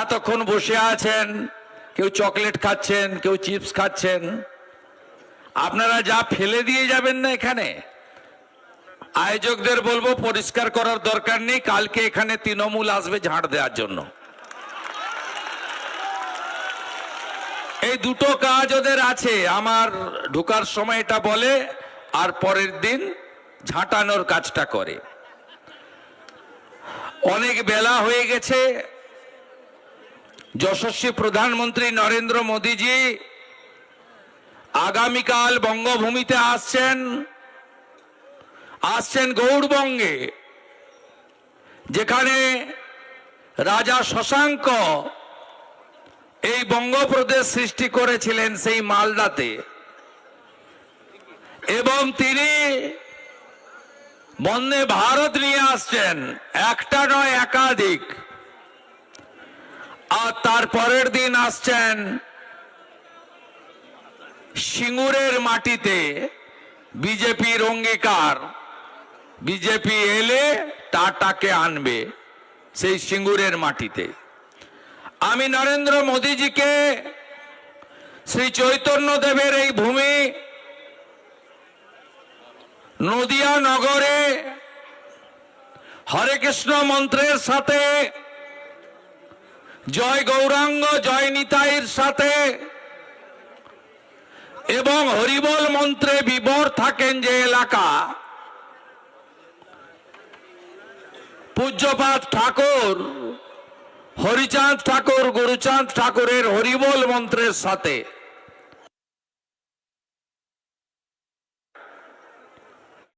এতক্ষণ বসে আছেন, কেউ চকলেট খাচ্ছেন, কেউ চিপস খাচ্ছেন, আপনারা যা ফেলে দিয়ে যাবেন না এখানে, আয়োজকদের বলব পরিষ্কার করার দরকার নেই, কালকে এখানে তৃণমূল আসবে ঝাড় দেওয়ার জন্য। এই দুটো কাজ ওদের আছে, আমার ঢোকার সময় এটা বলে, আর পরের দিন ঝাঁটানোর কাজটা করে। অনেক বেলা হয়ে গেছে যশস্বী প্রধানমন্ত্রী নরেন্দ্র মোদীজি, আগামীকাল বঙ্গভূমিতে আসছেন। আসছেন গৌড়বঙ্গে, যেখানে রাজা শশাঙ্ক এই বঙ্গপ্রদেশ সৃষ্টি করেছিলেন সেই মালদাতে। এবং তিনি বন্দে ভারত নিয়ে আসছেন, একটা নয় একাধিক। আর তার পরের দিন আসছেন সিঙ্গুরের মাটিতে বিজেপির অঙ্গীকার। বিজেপি এলে টাটাকে আনবে সেই সিঙ্গুরের মাটিতে। আমি নরেন্দ্র মোদীজিকে শ্রী চৈতন্য দেবের এই ভূমি নদিয়া নগরে হরে কৃষ্ণ মন্ত্রের সাথে জয় গৌরাঙ্গ, জয় নিতাইয়ের সাথে। এবং হরিবল মন্ত্রে বিবর থাকেন যে এলাকা। পূজ্যপাত ঠাকুর, হরিচাঁদ ঠাকুর, গুরুচাঁদ ঠাকুরের হরিবল মন্ত্রের সাথে।